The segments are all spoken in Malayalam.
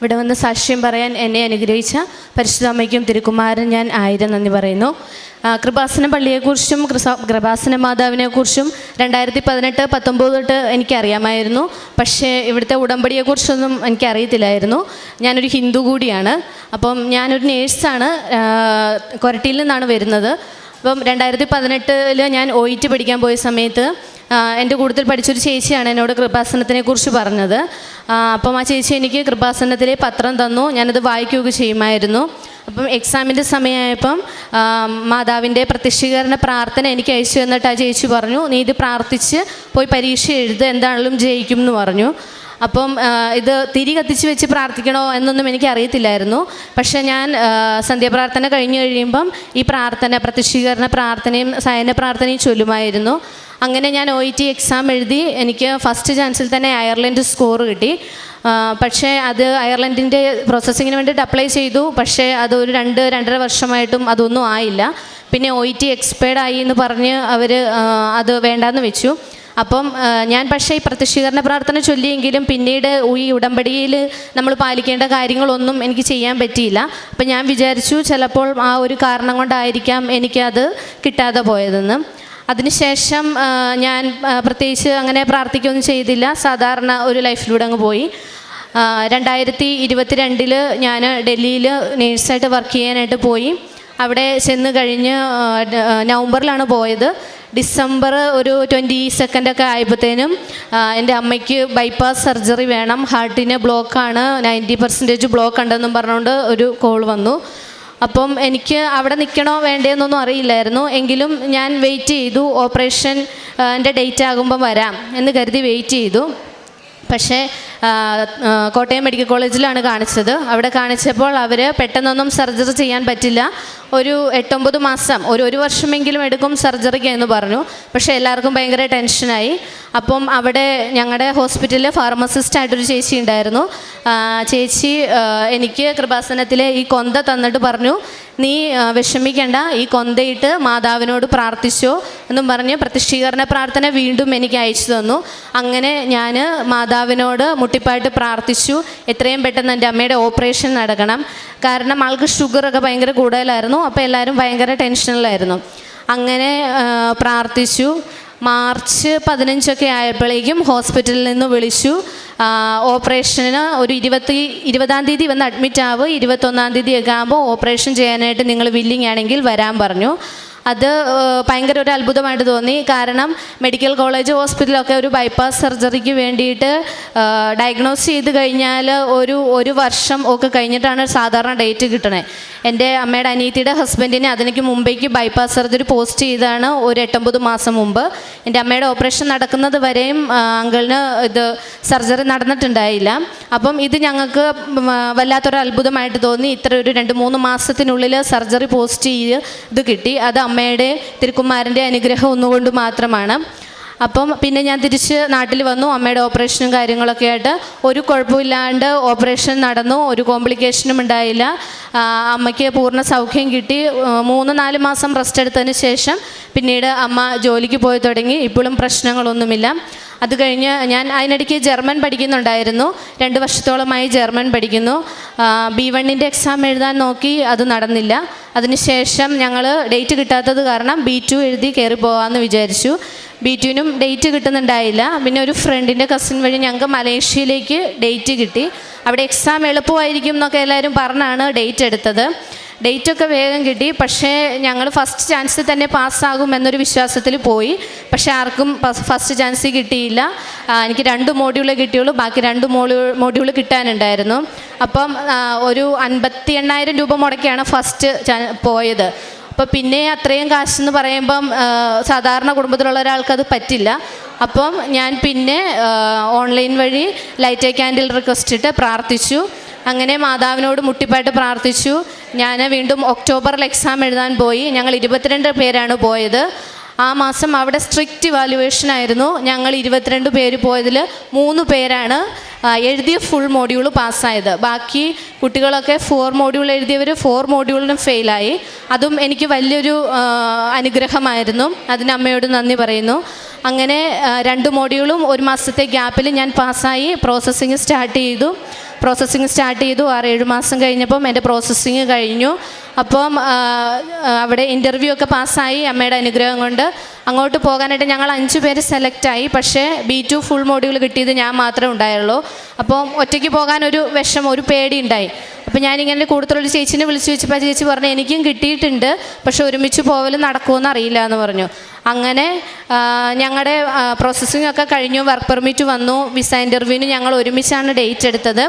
ഇവിടെ വന്ന് സാക്ഷ്യം പറയാൻ എന്നെ അനുഗ്രഹിച്ച പരിശുദ്ധ അമ്മയ്ക്കും തിരുക്കുമാരൻ ഞാൻ ആയിരം നന്ദി പറയുന്നു. കൃപാസന പള്ളിയെക്കുറിച്ചും കൃപാസന മാതാവിനെക്കുറിച്ചും രണ്ടായിരത്തി പതിനെട്ട് പത്തൊമ്പത് തൊട്ട് എനിക്കറിയാമായിരുന്നു. പക്ഷേ ഇവിടുത്തെ ഉടമ്പടിയെക്കുറിച്ചൊന്നും എനിക്കറിയത്തില്ലായിരുന്നു. ഞാനൊരു ഹിന്ദു കൂടിയാണ്. അപ്പം ഞാനൊരു നേഴ്സാണ്. കൊരട്ടിയിൽ നിന്നാണ് വരുന്നത്. അപ്പം രണ്ടായിരത്തി പതിനെട്ടിൽ ഞാൻ ഒയിറ്റ് പഠിക്കാൻ പോയ സമയത്ത് എന്റെ കൂടുതൽ പഠിച്ചൊരു ചേച്ചിയാണ് എന്നോട് കൃപാസനത്തിനെ കുറിച്ച് പറഞ്ഞത് അപ്പം ആ ചേച്ചി എനിക്ക് കൃപാസനത്തിലെ പത്രം തന്നു. ഞാനത് വായിക്കുകയൊക്കെ ചെയ്യുമായിരുന്നു. അപ്പം എക്സാമിന്റെ സമയമായപ്പം മാതാവിന്റെ പ്രത്യക്ഷീകരണ പ്രാർത്ഥന എനിക്ക് അയച്ചു തന്നിട്ട് ആ ചേച്ചി പറഞ്ഞു നീ ഇത് പ്രാർത്ഥിച്ച് പോയി പരീക്ഷ എഴുത് എന്താണെങ്കിലും ജയിക്കും എന്ന് പറഞ്ഞു. അപ്പം ഇത് തിരി കത്തിച്ച് വെച്ച് പ്രാർത്ഥിക്കണോ എന്നൊന്നും എനിക്ക് അറിയത്തില്ലായിരുന്നു. പക്ഷേ ഞാൻ സന്ധ്യാപ്രാർത്ഥന കഴിഞ്ഞ് കഴിയുമ്പം ഈ പ്രാർത്ഥന പ്രത്യക്ഷീകരണ പ്രാർത്ഥനയും സയന പ്രാർത്ഥനയും ചൊല്ലുമായിരുന്നു. അങ്ങനെ ഞാൻ ഒ ഇ ടി എക്സാം എഴുതി എനിക്ക് ഫസ്റ്റ് ചാൻസിൽ തന്നെ അയർലൻഡ് സ്കോർ കിട്ടി. പക്ഷേ അത് അയർലൻഡിന്റെ പ്രോസസ്സിങ്ങിന് വേണ്ടിയിട്ട് അപ്ലൈ ചെയ്തു. പക്ഷേ അത് ഒരു രണ്ട് രണ്ടര വർഷമായിട്ടും അതൊന്നും ആയില്ല. പിന്നെ ഒ ഇ ടി എക്സ്പയർഡ് ആയി എന്ന് പറഞ്ഞ് അവർ അത് വേണ്ടാന്ന് വെച്ചു. അപ്പം ഞാൻ പക്ഷേ ഈ പ്രത്യക്ഷീകരണ പ്രാർത്ഥന ചൊല്ലിയെങ്കിലും പിന്നീട് ഈ ഉടമ്പടിയിൽ നമ്മൾ പാലിക്കേണ്ട കാര്യങ്ങളൊന്നും എനിക്ക് ചെയ്യാൻ പറ്റിയില്ല. അപ്പം ഞാൻ വിചാരിച്ചു ചിലപ്പോൾ ആ ഒരു കാരണം കൊണ്ടായിരിക്കാം എനിക്കത് കിട്ടാതെ പോയതെന്ന്. അതിനുശേഷം ഞാൻ പ്രത്യേകിച്ച് അങ്ങനെ പ്രാർത്ഥിക്കുകയൊന്നും ചെയ്തില്ല. സാധാരണ ഒരു ലൈഫിലൂടെ അങ്ങ് പോയി. രണ്ടായിരത്തി രണ്ടായിരത്തി ഇരുപത്തിരണ്ടിൽ ഞാൻ ഡൽഹിയിൽ നേഴ്സായിട്ട് വർക്ക് ചെയ്യാനായിട്ട് പോയി. അവിടെ ചെന്ന് കഴിഞ്ഞ് നവംബറിലാണ് പോയത്. ഡിസംബർ ഒരു ട്വന്റി സെക്കൻഡൊക്കെ ആയപ്പോഴത്തേനും എന്റെ അമ്മയ്ക്ക് ബൈപ്പാസ് സർജറി വേണം. ഹാർട്ടിന് ബ്ലോക്കാണ്. നയന്റി പെർസെന്റേജ് ബ്ലോക്ക് ഉണ്ടെന്നും പറഞ്ഞുകൊണ്ട് ഒരു കോൾ വന്നു. അപ്പം എനിക്ക് അവിടെ നിൽക്കണോ വേണ്ടേന്നൊന്നും അറിയില്ലായിരുന്നു. എങ്കിലും ഞാൻ വെയിറ്റ് ചെയ്തു. ഓപ്പറേഷൻ എന്റെ ഡേറ്റ് ആകുമ്പം വരാം എന്ന് കരുതി വെയിറ്റ് ചെയ്തു. പക്ഷേ കോട്ടയം മെഡിക്കൽ കോളേജിലാണ് കാണിച്ചത്. അവിടെ കാണിച്ചപ്പോൾ അവർ പെട്ടെന്നൊന്നും സർജറി ചെയ്യാൻ പറ്റില്ല. ഒരു എട്ടൊമ്പത് മാസം ഒരു ഒരു വർഷമെങ്കിലും എടുക്കും സർജറിക്ക് എന്ന് പറഞ്ഞു. പക്ഷേ എല്ലാവർക്കും ഭയങ്കര ടെൻഷനായി. അപ്പം അവിടെ ഞങ്ങളുടെ ഹോസ്പിറ്റലിൽ ഫാർമസിസ്റ്റ് ആയിട്ടൊരു ചേച്ചി ഉണ്ടായിരുന്നു. ചേച്ചി എനിക്ക് കൃപാസനത്തിലെ ഈ കൊന്ത തന്നിട്ട് പറഞ്ഞു നീ വിഷമിക്കേണ്ട. ഈ കൊന്തയിട്ട് മാതാവിനോട് പ്രാർത്ഥിച്ചോ എന്നും പറഞ്ഞ് പ്രതിഷ്ഠീകരണ പ്രാർത്ഥന വീണ്ടും എനിക്ക് അയച്ചു തന്നു. അങ്ങനെ ഞാൻ മാതാവിനോട് മുട്ടിപ്പായിട്ട് പ്രാർത്ഥിച്ചു. എത്രയും പെട്ടെന്ന് എന്റെ അമ്മയുടെ ഓപ്പറേഷൻ നടക്കണം. കാരണം ആൾക്ക് ഷുഗറൊക്കെ ഭയങ്കര കൂടുതലായിരുന്നു. അപ്പോൾ എല്ലാവരും ഭയങ്കര ടെൻഷനിലായിരുന്നു അങ്ങനെ പ്രാർത്ഥിച്ചു. മാർച്ച് പതിനഞ്ചൊക്കെ ആയപ്പോഴേക്കും ഹോസ്പിറ്റലിൽ നിന്ന് വിളിച്ചു. ഓപ്പറേഷന് ഒരു ഇരുപത്തി ഇരുപതാം തീയതി വന്ന് അഡ്മിറ്റ് ആവുക ഇരുപത്തൊന്നാം തീയതി ഒക്കെ ആകുമ്പോൾ ഓപ്പറേഷൻ ചെയ്യാനായിട്ട് നിങ്ങൾ വില്ലിങ് ആണെങ്കിൽ വരാൻ പറഞ്ഞു. അത് ഭയങ്കര ഒരു അത്ഭുതമായിട്ട് തോന്നി. കാരണം മെഡിക്കൽ കോളേജ് ഹോസ്പിറ്റലൊക്കെ ഒരു ബൈപ്പാസ് സർജറിക്ക് വേണ്ടിയിട്ട് ഡയഗ്നോസ് ചെയ്ത് കഴിഞ്ഞാൽ ഒരു ഒരു വർഷം ഒക്കെ കഴിഞ്ഞിട്ടാണ് സാധാരണ ഡേറ്റ് കിട്ടണേ. എന്റെ അമ്മയുടെ അനിയത്തിയുടെ ഹസ്ബൻഡിനെ അതിനേക്ക് മുമ്പേക്ക് ബൈപ്പാസ് സർജറി പോസ്റ്റ് ചെയ്താണ് ഒരു എട്ടൊമ്പത് മാസം മുമ്പ്. എന്റെ അമ്മയുടെ ഓപ്പറേഷൻ നടക്കുന്നത് വരെയും അങ്കിളിന് ഇത് സർജറി നടന്നിട്ടുണ്ടായില്ല. അപ്പം ഇത് ഞങ്ങൾക്ക് വല്ലാത്തൊരു അത്ഭുതമായിട്ട് തോന്നി. ഇത്ര ഒരു രണ്ട് മൂന്ന് മാസത്തിനുള്ളിൽ സർജറി പോസ്റ്റ് ചെയ്ത് ഇത് കിട്ടി. അത് അമ്മയുടെ തിരുക്കുമാരന്റെ അനുഗ്രഹം ഒന്നുകൊണ്ട് മാത്രമാണ്. അപ്പം പിന്നെ ഞാൻ തിരിച്ച് നാട്ടിൽ വന്നു. അമ്മയുടെ ഓപ്പറേഷനും കാര്യങ്ങളൊക്കെ ആയിട്ട് ഒരു കുഴപ്പമില്ലാണ്ട് ഓപ്പറേഷൻ നടന്നു. ഒരു കോംപ്ലിക്കേഷനും ഉണ്ടായില്ല. അമ്മയ്ക്ക് പൂർണ സൗഖ്യം കിട്ടി. മൂന്ന് നാല് മാസം റെസ്റ്റ് എടുത്തതിന് ശേഷം പിന്നീട് അമ്മ ജോലിക്ക് പോയി തുടങ്ങി. ഇപ്പോഴും പ്രശ്നങ്ങളൊന്നുമില്ല. അത് കഴിഞ്ഞ് ഞാൻ അതിനിടയ്ക്ക് ജർമ്മൻ പഠിക്കുന്നുണ്ടായിരുന്നു. രണ്ട് വർഷത്തോളമായി ജർമ്മൻ പഠിക്കുന്നു. ബി വണ്ണിന്റെ എക്സാം എഴുതാൻ നോക്കി അത് നടന്നില്ല. അതിനുശേഷം ഞങ്ങൾ ഡേറ്റ് കിട്ടാത്തത് കാരണം ബി ടു എഴുതി കയറി പോകാമെന്ന് വിചാരിച്ചു. ബി ടുവിനും ഡേറ്റ് കിട്ടുന്നുണ്ടായില്ല. പിന്നെ ഒരു ഫ്രണ്ടിന്റെ കസിൻ വഴി ഞങ്ങൾക്ക് മലേഷ്യയിലേക്ക് ഡേറ്റ് കിട്ടി. അവിടെ എക്സാം എളുപ്പമായിരിക്കും എന്നൊക്കെ എല്ലാവരും പറഞ്ഞാണ് ഡേറ്റ് എടുത്തത്. ഡേറ്റൊക്കെ വേഗം കിട്ടി. പക്ഷേ ഞങ്ങൾ ഫസ്റ്റ് ചാൻസിൽ തന്നെ പാസ്സാകും എന്നൊരു വിശ്വാസത്തിൽ പോയി. പക്ഷേ ആർക്കും ഫസ്റ്റ് ചാൻസ് കിട്ടിയില്ല. എനിക്ക് രണ്ട് മോഡ്യൂളേ കിട്ടിയുള്ളൂ. ബാക്കി രണ്ട് മോഡ്യൂൾ മോഡ്യൂൾ കിട്ടാനുണ്ടായിരുന്നു. അപ്പം ഒരു അൻപത്തി എണ്ണായിരം രൂപ മുടക്കിയാണ് ഫസ്റ്റ് പോയത്. അപ്പോൾ പിന്നെ അത്രയും കാശെന്ന് പറയുമ്പം സാധാരണ കുടുംബത്തിലുള്ള ഒരാൾക്ക് അത് പറ്റില്ല. അപ്പം ഞാൻ പിന്നെ ഓൺലൈൻ വഴി ലൈറ്റ് ക്യാൻഡിൽ റിക്വസ്റ്റ് ഇട്ട് പ്രാർത്ഥിച്ചു. അങ്ങനെ മാതാവിനോട് മുട്ടിപ്പായിട്ട് പ്രാർത്ഥിച്ചു. ഞാൻ വീണ്ടും ഒക്ടോബറിൽ എക്സാം എഴുതാൻ പോയി. ഞങ്ങൾ ഇരുപത്തിരണ്ട് പേരാണ് പോയത്. ആ മാസം അവിടെ സ്ട്രിക്റ്റ് ഇവാലുവേഷൻ ആയിരുന്നു. ഞങ്ങൾ ഇരുപത്തിരണ്ട് പേര് പോയതിൽ മൂന്ന് പേരാണ് എഴുതിയ ഫുൾ മോഡ്യൂൾ പാസ്സായത് ബാക്കി കുട്ടികളൊക്കെ ഫോർ മോഡ്യൂൾ എഴുതിയവർ ഫോർ മോഡ്യൂളിനും ഫെയിലായി അതും എനിക്ക് വലിയൊരു അനുഗ്രഹമായിരുന്നു. അതിന് അമ്മയോട് നന്ദി പറയുന്നു. അങ്ങനെ രണ്ട് മോഡ്യൂളും ഒരു മാസത്തെ ഗ്യാപ്പിൽ ഞാൻ പാസ്സായി പ്രോസസ്സിങ് സ്റ്റാർട്ട് ചെയ്തു. പ്രോസസ്സിങ് സ്റ്റാർട്ട് ചെയ്തു. ആറ് ഏഴ് മാസം കഴിഞ്ഞപ്പം എന്റെ പ്രോസസ്സിങ് കഴിഞ്ഞു. അപ്പം അവിടെ ഇന്റർവ്യൂ ഒക്കെ പാസ്സായി അമ്മയുടെ അനുഗ്രഹം കൊണ്ട്. അങ്ങോട്ട് പോകാനായിട്ട് ഞങ്ങൾ അഞ്ച് പേര് സെലക്റ്റായി പക്ഷേ ബി ടു ഫുൾ മോഡ്യൂൾ കിട്ടിയത് ഞാൻ മാത്രമേ ഉണ്ടായുള്ളൂ. അപ്പം ഒറ്റയ്ക്ക് പോകാൻ ഒരു വിഷമം ഒരു പേടി ഉണ്ടായി. അപ്പം ഞാനിങ്ങനെ കൂടുതലൊരു ചേച്ചിനെ വിളിച്ച് ചോദിച്ചപ്പോൾ ആ ചേച്ചി പറഞ്ഞു എനിക്കും കിട്ടിയിട്ടുണ്ട് പക്ഷെ ഒരുമിച്ച് പോകൽ നടക്കുമെന്ന് അറിയില്ല എന്ന് പറഞ്ഞു. അങ്ങനെ ഞങ്ങളുടെ പ്രോസസ്സിംഗ് ഒക്കെ കഴിഞ്ഞു വർക്ക് പെർമിറ്റ് വന്നു വിസ ഇന്റർവ്യൂവിന് ഞങ്ങൾ ഒരുമിച്ചാണ് ഡേറ്റ് എടുത്തത്.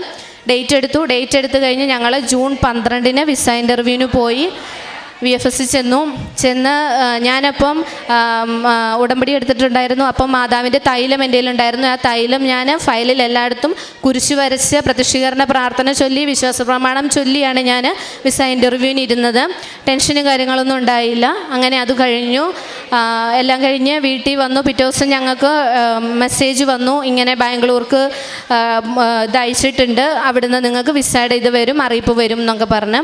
ഡേറ്റ് എടുത്തു ഡേറ്റ് എടുത്തു കഴിഞ്ഞ് ഞങ്ങൾ ജൂൺ പന്ത്രണ്ടിന് വിസ ഇന്റർവ്യൂവിന് പോയി. വി എഫ് എസ് ചെന്നു ചെന്ന് ഞാനപ്പം ഉടമ്പടി എടുത്തിട്ടുണ്ടായിരുന്നു. അപ്പം മാതാവിന്റെ തൈലം എന്റെ ഉണ്ടായിരുന്നു ആ തൈലം ഞാൻ ഫയലിൽ എല്ലായിടത്തും കുരിശു വരച്ച് പ്രതിഷ്ഠീകരണ പ്രാർത്ഥന ചൊല്ലി വിശ്വാസ പ്രമാണം ചൊല്ലിയാണ് ഞാൻ വിസ ഇന്റർവ്യൂവിന് ഇരുന്നത്. ടെൻഷനും കാര്യങ്ങളൊന്നും ഉണ്ടായില്ല. അങ്ങനെ അത് കഴിഞ്ഞു. എല്ലാം കഴിഞ്ഞ് വീട്ടിൽ വന്നു. പിറ്റേ ദിവസം ഞങ്ങൾക്ക് മെസ്സേജ് വന്നു. ഇങ്ങനെ ബാംഗ്ലൂർക്ക് ഇതയച്ചിട്ടുണ്ട് അവിടുന്ന് നിങ്ങൾക്ക് വിസയുടെ ഇത് വരും അറിയിപ്പ് വരും എന്നൊക്കെ പറഞ്ഞ്.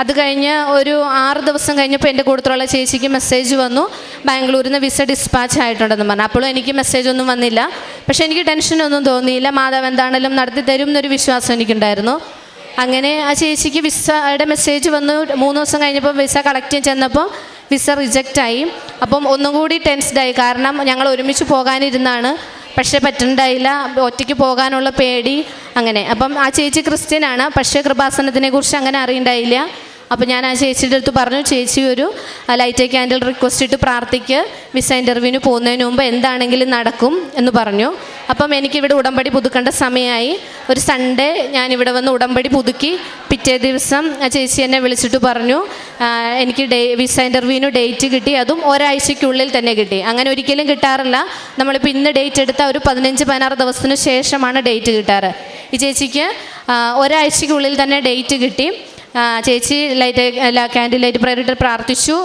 അത് കഴിഞ്ഞ് ഒരു ആറ് ദിവസം കഴിഞ്ഞപ്പോൾ എന്റെ കൂട്ടത്തിലുള്ള ചേച്ചിക്ക് മെസ്സേജ് വന്നു. ബാംഗ്ലൂരിൽ നിന്ന് വിസ ഡിസ്പാച്ച് ആയിട്ടുണ്ടെന്ന് പറഞ്ഞു. അപ്പോഴും എനിക്ക് മെസ്സേജ് ഒന്നും വന്നില്ല. പക്ഷേ എനിക്ക് ടെൻഷനൊന്നും തോന്നിയില്ല. മാതാവ് എന്താണെങ്കിലും നടത്തി തരും എന്നൊരു വിശ്വാസം എനിക്കുണ്ടായിരുന്നു. അങ്ങനെ ആ ചേച്ചിക്ക് വിസയുടെ മെസ്സേജ് വന്നു. മൂന്ന് ദിവസം കഴിഞ്ഞപ്പോൾ വിസ കളക്ട് ചെയ്യാൻ ചെന്നപ്പോൾ വിസ റിജക്റ്റ് ആയി. അപ്പം ഒന്നും കൂടി ടെൻസ്ഡായി കാരണം ഞങ്ങൾ ഒരുമിച്ച് പോകാനിരുന്നാണ്. പക്ഷേ പറ്റണ്ടായില്ല. ഒറ്റയ്ക്ക് പോകാനുള്ള പേടി. അങ്ങനെ. അപ്പം ആ ചേച്ചി ക്രിസ്ത്യനാണ്. പക്ഷേ കൃപാസനത്തിനെ കുറിച്ച് അങ്ങനെ അറിയണ്ടായില്ല. അപ്പോൾ ഞാൻ ആ ചേച്ചിയുടെ അടുത്ത് പറഞ്ഞു ചേച്ചി ഒരു ലൈറ്റ് ക്യാൻഡിൽ റിക്വസ്റ്റ് ഇട്ട് പ്രാർത്ഥിക്ക്. വിസ ഇന്റർവ്യൂവിന് പോകുന്നതിന് മുമ്പ് എന്താണെങ്കിലും നടക്കും എന്ന് പറഞ്ഞു. അപ്പം എനിക്കിവിടെ ഉടമ്പടി പുതുക്കേണ്ട സമയമായി. ഒരു സൺഡേ ഞാൻ ഇവിടെ വന്ന് ഉടമ്പടി പുതുക്കി. പിറ്റേ ദിവസം ആ ചേച്ചി എന്നെ വിളിച്ചിട്ട് പറഞ്ഞു എനിക്ക് ഡേ വിസ ഇന്റർവ്യൂവിന് ഡേറ്റ് കിട്ടി. അതും ഒരാഴ്ചയ്ക്കുള്ളിൽ തന്നെ കിട്ടി. അങ്ങനെ ഒരിക്കലും കിട്ടാറില്ല. നമ്മളിപ്പോൾ ഇന്ന് ഡേറ്റ് എടുത്ത ഒരു പതിനഞ്ച് പതിനാറ് ദിവസത്തിന് ശേഷമാണ് ഡേറ്റ് കിട്ടാറ്. ഈ ചേച്ചിക്ക് ഒരാഴ്ചയ്ക്കുള്ളിൽ തന്നെ ഡേറ്റ് കിട്ടി. ചേച്ചി ലൈറ്റ് ക്യാൻഡിൽ ലൈറ്റ് പ്രയറിട്ട് പ്രാർത്ഥിച്ചു.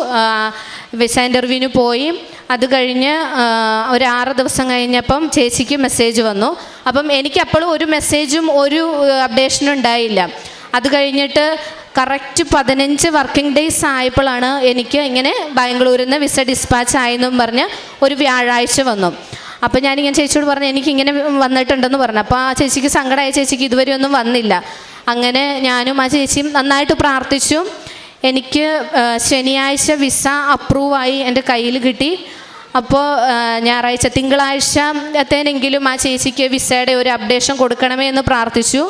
വിസ ഇന്റർവ്യൂവിന് പോയി. അത് കഴിഞ്ഞ് ഒരു ആറ് ദിവസം കഴിഞ്ഞപ്പം ചേച്ചിക്ക് മെസ്സേജ് വന്നു. അപ്പം എനിക്ക് അപ്പോഴും ഒരു മെസ്സേജും ഒരു അപ്ഡേഷനും ഉണ്ടായില്ല. അത് കഴിഞ്ഞിട്ട് കറക്റ്റ് പതിനഞ്ച് വർക്കിംഗ് ഡേയ്സ് ആയപ്പോഴാണ് എനിക്ക് ഇങ്ങനെ ബാംഗ്ലൂരിൽ നിന്ന് വിസ ഡിസ്പാച്ച് ആയെന്നും പറഞ്ഞ് ഒരു വ്യാഴാഴ്ച വന്നു. അപ്പോൾ ഞാനിങ്ങനെ ചേച്ചിയോട് പറഞ്ഞു എനിക്കിങ്ങനെ വന്നിട്ടുണ്ടെന്ന് പറഞ്ഞു. അപ്പോൾ ആ ചേച്ചിക്ക് സങ്കടമായ ചേച്ചിക്ക് ഇതുവരെ ഒന്നും വന്നില്ല. അങ്ങനെ ഞാനും ആ ചേച്ചിയും നന്നായിട്ട് പ്രാർത്ഥിച്ചു. എനിക്ക് ശനിയാഴ്ച വിസ അപ്രൂവായി എന്റെ കയ്യിൽ കിട്ടി. അപ്പോൾ ഞായറാഴ്ച തിങ്കളാഴ്ചത്തേനെങ്കിലും ആ ചേച്ചിക്ക് വിസയുടെ ഒരു അപ്ഡേഷൻ കൊടുക്കണമേ എന്ന് പ്രാർത്ഥിച്ചു.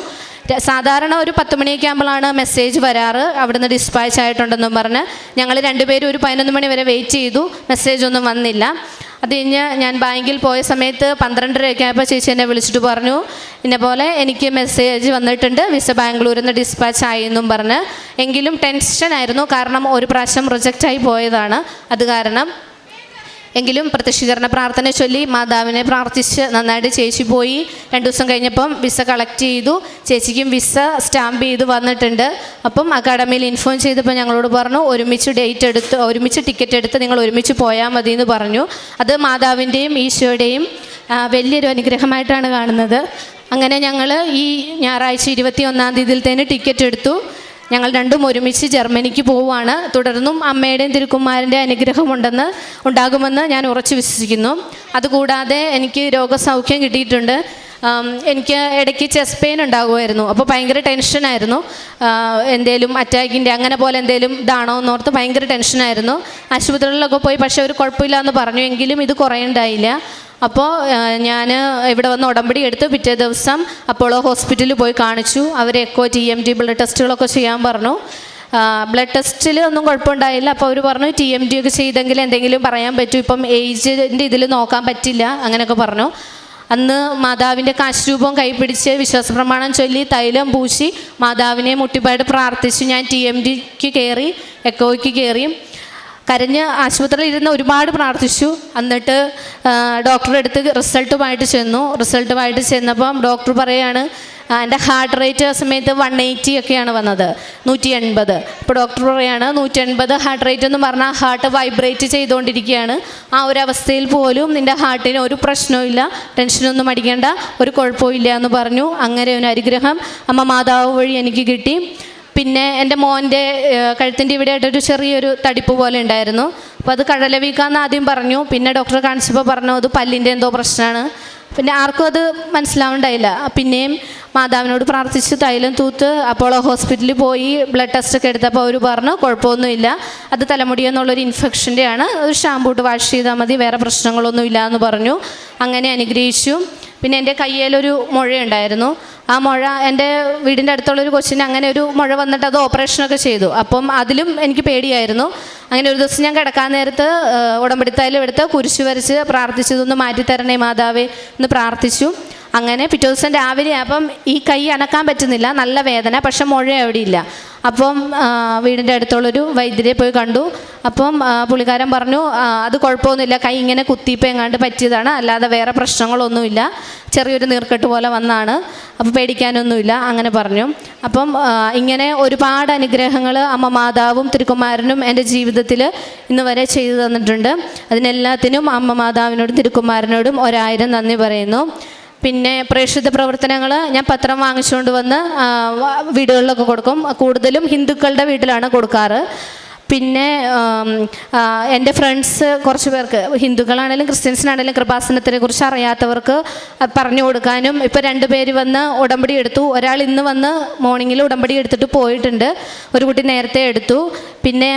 സാധാരണ ഒരു പത്ത് മണിയൊക്കെ ആകുമ്പോഴാണ് മെസ്സേജ് വരാറ്. അവിടുന്ന് ഡിസ്പാച്ച് ആയിട്ടുണ്ടെന്നും പറഞ്ഞ് ഞങ്ങൾ രണ്ടുപേരും ഒരു പതിനൊന്ന് മണി വരെ വെയിറ്റ് ചെയ്തു. മെസ്സേജ് ഒന്നും വന്നില്ല. അത് കഴിഞ്ഞ് ഞാൻ ബാങ്കിൽ പോയ സമയത്ത് പന്ത്രണ്ടരയൊക്കെ ആയപ്പോൾ ചേച്ചി എന്നെ വിളിച്ചിട്ട് പറഞ്ഞു ഇന്ന പോലെ എനിക്ക് മെസ്സേജ് വന്നിട്ടുണ്ട്. വിസ ബാംഗ്ലൂരിൽ നിന്ന് ഡിസ്പാച്ച് ആയി എന്നും പറഞ്ഞ്. എങ്കിലും ടെൻഷൻ ആയിരുന്നു. കാരണം ഒരു പ്രാവശ്യം റിജക്റ്റായി പോയതാണ്. അത് കാരണം എങ്കിലും പ്രത്യക്ഷീകരണ പ്രാർത്ഥന ചൊല്ലി മാതാവിനെ പ്രാർത്ഥിച്ച് നന്നായിട്ട് ചേച്ചി പോയി. രണ്ട് ദിവസം കഴിഞ്ഞപ്പം വിസ കളക്ട് ചെയ്തു. ചേച്ചിക്കും വിസ സ്റ്റാമ്പ് ചെയ്ത് വന്നിട്ടുണ്ട്. അപ്പം അക്കാഡമിയിൽ ഇൻഫോം ചെയ്തപ്പോൾ ഞങ്ങളോട് പറഞ്ഞു ഒരുമിച്ച് ഡേറ്റ് എടുത്ത് ഒരുമിച്ച് ടിക്കറ്റ് എടുത്ത് നിങ്ങൾ ഒരുമിച്ച് പോയാൽ മതി എന്ന് പറഞ്ഞു. അത് മാതാവിന്റെയും ഈശോയുടെയും വലിയൊരു അനുഗ്രഹമായിട്ടാണ് കാണുന്നത്. അങ്ങനെ ഞങ്ങൾ ഈ ഞായറാഴ്ച ഇരുപത്തി ഒന്നാം തീയതിയിൽ തന്നെ ടിക്കറ്റ് എടുത്തു. ഞങ്ങൾ രണ്ടും ഒരുമിച്ച് ജർമ്മനിക്ക് പോവുകയാണ്. തുടർന്നും അമ്മയുടെയും തിരുക്കുമാരന്റെ അനുഗ്രഹമുണ്ടെന്ന് ഉണ്ടാകുമെന്ന് ഞാൻ ഉറച്ചു വിശ്വസിക്കുന്നു. അതുകൂടാതെ എനിക്ക് രോഗസൗഖ്യം കിട്ടിയിട്ടുണ്ട്. എനിക്ക് ഇടയ്ക്ക് ചെസ്റ്റ് പെയിൻ ഉണ്ടാകുമായിരുന്നു. അപ്പോൾ ഭയങ്കര ടെൻഷനായിരുന്നു എന്തേലും അറ്റാക്കിന്റെ അങ്ങനെ പോലെ എന്തേലും ഇതാണോ എന്നോർത്ത് ഭയങ്കര ടെൻഷനായിരുന്നു ആശുപത്രികളിലൊക്കെ പോയി പക്ഷേ ഒരു കുഴപ്പമില്ല എന്ന് പറഞ്ഞു. എങ്കിലും ഇത് കുറയുണ്ടായില്ല. അപ്പോൾ ഞാൻ ഇവിടെ വന്ന് ഉടമ്പടി എടുത്ത് പിറ്റേ ദിവസം അപ്പോളോ ഹോസ്പിറ്റലിൽ പോയി കാണിച്ചു. അവർ echo T M T blood ടെസ്റ്റുകളൊക്കെ ചെയ്യാൻ പറഞ്ഞു. ബ്ലഡ് ടെസ്റ്റിൽ ഒന്നും കുഴപ്പമുണ്ടായില്ല. അപ്പോൾ അവർ പറഞ്ഞു ടി എം ടി ഒക്കെ ചെയ്തെങ്കിൽ എന്തെങ്കിലും പറയാൻ പറ്റും. ഇപ്പം ഏജിന്റെ ഇതിൽ നോക്കാൻ പറ്റില്ല. അങ്ങനെയൊക്കെ പറഞ്ഞു. അന്ന് മാതാവിന്റെ കാശ്രൂപം കൈപിടിച്ച് വിശ്വാസപ്രമാണം ചൊല്ലി തൈലം പൂശി മാതാവിനെ മുട്ടിപ്പായിട്ട് പ്രാർത്ഥിച്ചു. ഞാൻ ടി എം ഡിക്ക് കയറി എക്കോയ്ക്ക് കയറി കരഞ്ഞ് ആശുപത്രിയിൽ ഇരുന്ന് ഒരുപാട് പ്രാർത്ഥിച്ചു. എന്നിട്ട് ഡോക്ടറുടെ അടുത്ത് റിസൾട്ടുമായിട്ട് ചെന്നു. റിസൾട്ടുമായിട്ട് ചെന്നപ്പം ഡോക്ടർ പറയാണ് ആ, എന്റെ ഹാർട്ട് റേറ്റ് ആ സമയത്ത് വൺ എയ്റ്റി ഒക്കെയാണ് വന്നത്. നൂറ്റി എൺപത് അപ്പോൾ ഡോക്ടർ പറയാണ് നൂറ്റി എൺപത് ഹാർട്ട് റേറ്റ് എന്ന് പറഞ്ഞാൽ ഹാർട്ട് വൈബ്രേറ്റ് ചെയ്തുകൊണ്ടിരിക്കുകയാണ് ആ ഒരു അവസ്ഥയിൽ പോലും നിന്റെ ഹാർട്ടിന് ഒരു പ്രശ്നവും ഇല്ല. ടെൻഷനൊന്നും അടിക്കേണ്ട. ഒരു കുഴപ്പമില്ല എന്ന് പറഞ്ഞു. അങ്ങനെ ഒരു അനുഗ്രഹം അമ്മ മാതാവ് വഴി എനിക്ക് കിട്ടി. പിന്നെ എന്റെ മോന്റെ കഴുത്തിന്റെ ഇവിടെ ആയിട്ടൊരു ചെറിയൊരു തടിപ്പ് പോലെ ഉണ്ടായിരുന്നു. അപ്പോൾ അത് കടലവീക്കാന്ന് ആദ്യം പറഞ്ഞു. പിന്നെ ഡോക്ടർ കാണിച്ചപ്പോൾ പറഞ്ഞു അത് പല്ലിന്റെ എന്തോ പ്രശ്നമാണ്. പിന്നെ ആർക്കും അത് മനസ്സിലാവുണ്ടായില്ല. പിന്നെയും മാതാവിനോട് പ്രാർത്ഥിച്ച് തൈലം തൂത്ത് അപ്പോളോ ഹോസ്പിറ്റലിൽ പോയി ബ്ലഡ് ടെസ്റ്റ് ഒക്കെ എടുത്തപ്പോൾ അവർ പറഞ്ഞു കുഴപ്പമൊന്നുമില്ല. അത് തലമുടി എന്നുള്ളൊരു ഇൻഫെക്ഷന്റെ ആണ് ഒരു ഷാമ്പൂ ഇട്ട് വാഷ് ചെയ്താൽ മതി. വേറെ പ്രശ്നങ്ങളൊന്നും ഇല്ല എന്ന് പറഞ്ഞു. അങ്ങനെ അനുഗ്രഹിച്ചു. പിന്നെ എന്റെ കയ്യിലൊരു മുഴയുണ്ടായിരുന്നു. ആ മുഴ എന്റെ വീടിന്റെ അടുത്തുള്ളൊരു കൊച്ചിന് അങ്ങനെ ഒരു മുഴ വന്നിട്ട് അത് ഓപ്പറേഷനൊക്കെ ചെയ്തു. അപ്പം അതിലും എനിക്ക് പേടിയായിരുന്നു. അങ്ങനെ ഒരു ദിവസം ഞാൻ കിടക്കാൻ നേരത്ത് ഉടമ്പടിത്തായാലും എടുത്ത് കുരിശ് വരച്ച് പ്രാർത്ഥിച്ചു ഇതൊന്ന് മാറ്റിത്തരണേ മാതാവേ എന്ന് പ്രാർത്ഥിച്ചു. അങ്ങനെ പിറ്റേ ദിവസം രാവിലെ അപ്പം ഈ കൈ അനക്കാൻ പറ്റുന്നില്ല നല്ല വേദന പക്ഷെ മുഴ അവിടെ ഇല്ല അപ്പം വീടിന്റെ അടുത്തുള്ളൊരു വൈദ്യരെ പോയി കണ്ടു. അപ്പം പുള്ളിക്കാരൻ പറഞ്ഞു അത് കുഴപ്പമൊന്നുമില്ല കൈ ഇങ്ങനെ കുത്തിയപ്പോൾ എങ്ങാണ്ട് പറ്റിയതാണ് അല്ലാതെ വേറെ പ്രശ്നങ്ങളൊന്നുമില്ല. ചെറിയൊരു നീർക്കെട്ട് പോലെ വന്നാണ് അപ്പോൾ പേടിക്കാനൊന്നുമില്ല അങ്ങനെ പറഞ്ഞു. അപ്പം ഇങ്ങനെ ഒരുപാട് അനുഗ്രഹങ്ങൾ അമ്മ മാതാവും തിരുക്കുമാരനും എന്റെ ജീവിതത്തിൽ ഇന്ന് വരെ ചെയ്തു തന്നിട്ടുണ്ട്. അതിനെല്ലാത്തിനും അമ്മ മാതാവിനോടും തിരുക്കുമാരനോടും ഒരായിരം നന്ദി പറയുന്നു. പിന്നെ പ്രേക്ഷിത പ്രവർത്തനങ്ങൾ ഞാൻ പത്രം വാങ്ങിച്ചുകൊണ്ട് വന്ന് വീടുകളിലൊക്കെ കൊടുക്കും. കൂടുതലും ഹിന്ദുക്കളുടെ വീട്ടിലാണ് കൊടുക്കാറ്. പിന്നെ എന്റെ ഫ്രണ്ട്സ് കുറച്ച് പേർക്ക് ഹിന്ദുക്കളാണെങ്കിലും ക്രിസ്ത്യൻസിനാണെങ്കിലും കൃപാസനത്തിനെ കുറിച്ച് അറിയാത്തവർക്ക് പറഞ്ഞു കൊടുക്കാനും ഇപ്പോൾ രണ്ട് പേര് വന്ന് ഉടമ്പടി എടുത്തു. ഒരാൾ ഇന്ന് വന്ന് മോർണിംഗിൽ ഉടമ്പടി എടുത്തിട്ട് പോയിട്ടുണ്ട്. ഒരു കുട്ടി നേരത്തെ എടുത്തു. പിന്നെ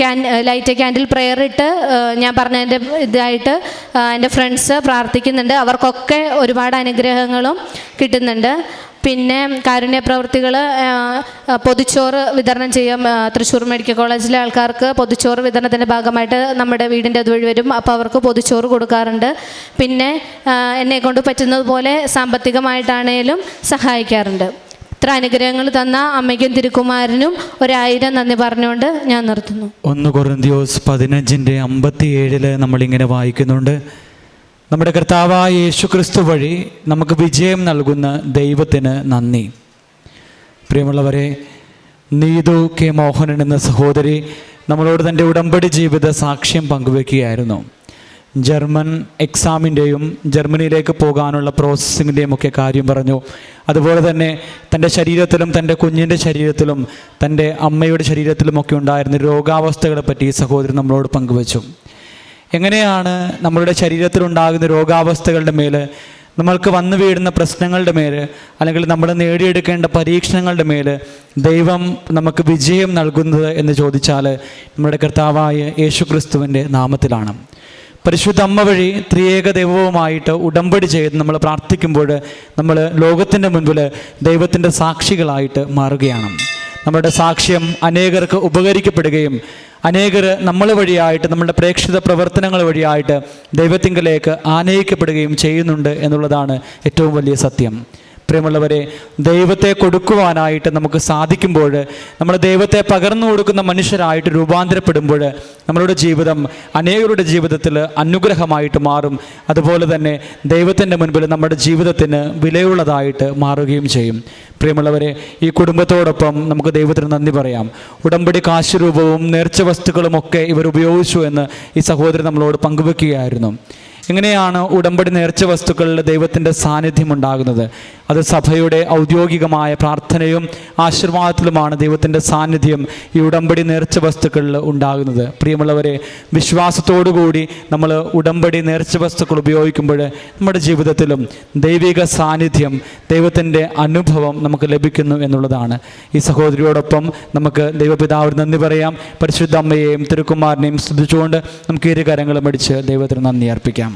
ക്യാൻ ലൈറ്റ് ക്യാൻഡിൽ പ്രെയർ ഇട്ട് ഞാൻ പറഞ്ഞതിന്റെ ഇതായിട്ട് എന്റെ ഫ്രണ്ട്സ് പ്രാർത്ഥിക്കുന്നുണ്ട്. അവർക്കൊക്കെ ഒരുപാട് അനുഗ്രഹങ്ങളും കിട്ടുന്നുണ്ട്. പിന്നെ കാരുണ്യ പ്രവൃത്തികൾ പൊതിച്ചോറ് വിതരണം ചെയ്യും. തൃശ്ശൂർ മെഡിക്കൽ കോളേജിലെ ആൾക്കാർക്ക് പൊതിച്ചോറ് വിതരണത്തിന്റെ ഭാഗമായിട്ട് നമ്മുടെ വീടിന്റെ അതുവഴി വരും. അപ്പോൾ അവർക്ക് പൊതിച്ചോറ് കൊടുക്കാറുണ്ട്. പിന്നെ എന്നെ കൊണ്ട് പറ്റുന്നതുപോലെ സാമ്പത്തികമായിട്ടാണേലും സഹായിക്കാറുണ്ട്. ഇത്ര അനുഗ്രഹങ്ങൾ തന്ന അമ്മയ്ക്കും തിരുക്കുമാരനും ഒരായിരം നന്ദി പറഞ്ഞുകൊണ്ട് ഞാൻ നിർത്തുന്നു. ഒന്ന് കൊറിന്തിയോസ് പതിനഞ്ചിന്റെ അമ്പത്തിയേഴിൽ നമ്മളിങ്ങനെ വായിക്കുന്നുണ്ട്. നമ്മുടെ കർത്താവായ യേശു ക്രിസ്തു വഴി നമുക്ക് വിജയം നൽകുന്ന ദൈവത്തിന് നന്ദി. പ്രിയമുള്ളവരെ നീതു കെ മോഹനൻ എന്ന സഹോദരി നമ്മളോട് തന്റെ ഉടമ്പടി ജീവിത സാക്ഷ്യം പങ്കുവെക്കുകയായിരുന്നു. ജർമ്മൻ എക്സാമിന്റെയും ജർമ്മനിയിലേക്ക് പോകാനുള്ള പ്രോസസ്സിങ്ങിന്റെയും ഒക്കെ കാര്യം പറഞ്ഞു. അതുപോലെ തന്നെ തന്റെ ശരീരത്തിലും തന്റെ കുഞ്ഞിന്റെ ശരീരത്തിലും തന്റെ അമ്മയുടെ ശരീരത്തിലുമൊക്കെ ഉണ്ടായിരുന്ന രോഗാവസ്ഥകളെ പറ്റി ഈ സഹോദരി നമ്മളോട് പങ്കുവച്ചു. എങ്ങനെയാണ് നമ്മളുടെ ശരീരത്തിലുണ്ടാകുന്ന രോഗാവസ്ഥകളുടെ മേൽ നമ്മൾക്ക് വന്നു വീഴുന്ന പ്രശ്നങ്ങളുടെ മേൽ അല്ലെങ്കിൽ നമ്മൾ നേടിയെടുക്കേണ്ട പരീക്ഷണങ്ങളുടെ മേൽ ദൈവം നമുക്ക് വിജയം നൽകുന്നത് എന്ന് ചോദിച്ചാൽ നമ്മുടെ കർത്താവായ യേശു ക്രിസ്തുവിന്റെ നാമത്തിലാണ്. പരിശുദ്ധ അമ്മ വഴി ത്രിയേക ദൈവവുമായിട്ട് ഉടമ്പടി ചെയ്ത് നമ്മൾ പ്രാർത്ഥിക്കുമ്പോൾ നമ്മൾ ലോകത്തിന്റെ മുൻപിൽ ദൈവത്തിന്റെ സാക്ഷികളായിട്ട് മാറുകയാണ്. നമ്മുടെ സാക്ഷ്യം അനേകർക്ക് ഉപകരിക്കപ്പെടുകയും അനേകർ നമ്മൾ വഴിയായിട്ട് നമ്മുടെ പ്രേക്ഷിത പ്രവർത്തനങ്ങൾ വഴിയായിട്ട് ദൈവത്തിങ്കലേക്ക് ആനയിക്കപ്പെടുകയും ചെയ്യുന്നുണ്ട് എന്നുള്ളതാണ് ഏറ്റവും വലിയ സത്യം. പ്രിയമുള്ളവരെ ദൈവത്തെ കൊടുക്കുവാനായിട്ട് നമുക്ക് സാധിക്കുമ്പോൾ നമ്മൾ ദൈവത്തെ പകർന്നു കൊടുക്കുന്ന മനുഷ്യരായിട്ട് രൂപാന്തരപ്പെടുമ്പോൾ നമ്മളുടെ ജീവിതം അനേകരുടെ ജീവിതത്തിൽ അനുഗ്രഹമായിട്ട് മാറും. അതുപോലെ തന്നെ ദൈവത്തിന്റെ മുൻപിൽ നമ്മുടെ ജീവിതത്തിന് വിലയുള്ളതായിട്ട് മാറുകയും ചെയ്യും. പ്രിയമുള്ളവരെ ഈ കുടുംബത്തോടൊപ്പം നമുക്ക് ദൈവത്തിന് നന്ദി പറയാം. ഉടമ്പടി കാശുരൂപവും നേർച്ച വസ്തുക്കളുമൊക്കെ ഇവർ ഉപയോഗിച്ചു എന്ന് ഈ സഹോദരൻ നമ്മളോട് പങ്കുവെക്കുകയായിരുന്നു. എങ്ങനെയാണ് ഉടമ്പടി നേർച്ച വസ്തുക്കളിൽ ദൈവത്തിന്റെ സാന്നിധ്യം ഉണ്ടാകുന്നത് അത് സഭയുടെ ഔദ്യോഗികമായ പ്രാർത്ഥനയും ആശീർവാദത്തിലുമാണ് ദൈവത്തിന്റെ സാന്നിധ്യം ഈ ഉടമ്പടി നേർച്ച വസ്തുക്കളിൽ ഉണ്ടാകുന്നത്. പ്രിയമുള്ളവരെ വിശ്വാസത്തോടുകൂടി നമ്മൾ ഉടമ്പടി നേർച്ച വസ്തുക്കൾ ഉപയോഗിക്കുമ്പോൾ നമ്മുടെ ജീവിതത്തിലും ദൈവിക സാന്നിധ്യം ദൈവത്തിന്റെ അനുഭവം നമുക്ക് ലഭിക്കുന്നു എന്നുള്ളതാണ്. ഈ സഹോദരിയോടൊപ്പം നമുക്ക് ദൈവപിതാവിന് നന്ദി പറയാം. പരിശുദ്ധ അമ്മയെയും തിരുക്കുമാരനെയും സ്തുതിച്ചുകൊണ്ട് നമുക്ക് ഇരു കരങ്ങളും അടിച്ച് ദൈവത്തിന് നന്ദി അർപ്പിക്കാം.